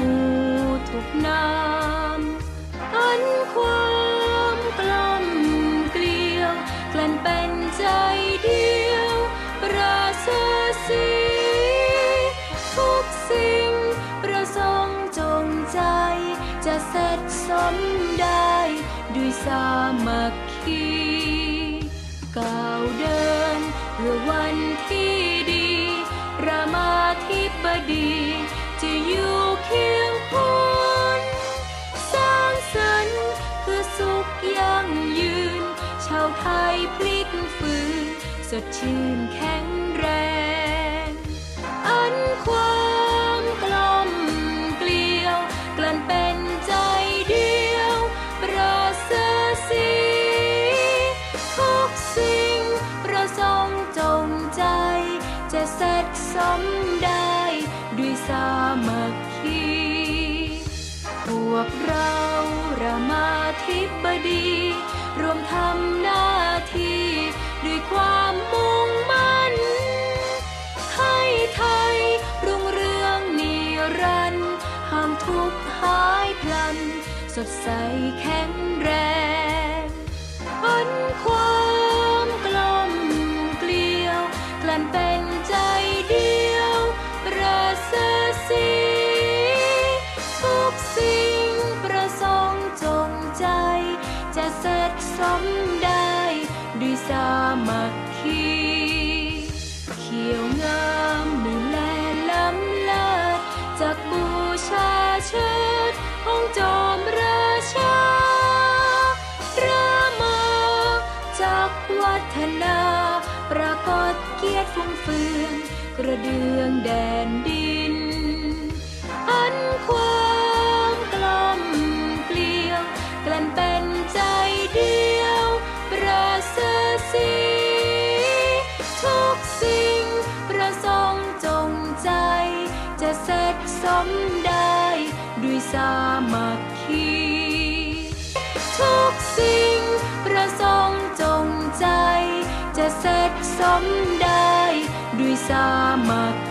ทุกหมู่ทุกนามอันความกล่อมเกลียวกลั่นเป็นใจเดียวประเสริฐสีทุกสิ่งประสงค์จงใจ จะเสร็จสมได้ด้วยสามัคคีก้าวเดินเพื่อวันที่ดีรามาธิบดี พลิกฝืนสดชื่นแข็งแรง อันความกลมเกลียว กลั่นเป็นใจเดียวประเสริฐสีทุกสิ่งประสงค์จงใจ จะเสร็จสมได้ด้วยสามัคคีพวกเรารามาธิบดี รวมทำหน้า ความมุ่งมั่น ให้ไทยรุ่งเรืองนิรันดร์ห้ามทุกข์หายพลัน สดใสแข็งแรง ด้วยสามัคคีเขียวงามมีแลล้ำเลิศจากบูชาเชิดองค์จอมราชารามาจากวัฒนา ปรากฏเกียรติฟุ้งเฟือง กระเดืองแดนดิน อันควาำได้ ด้วยสามัคคี ทุกสิ่งประสงค์จงใจ จะเสร็จสมได้ ด้วยสามัค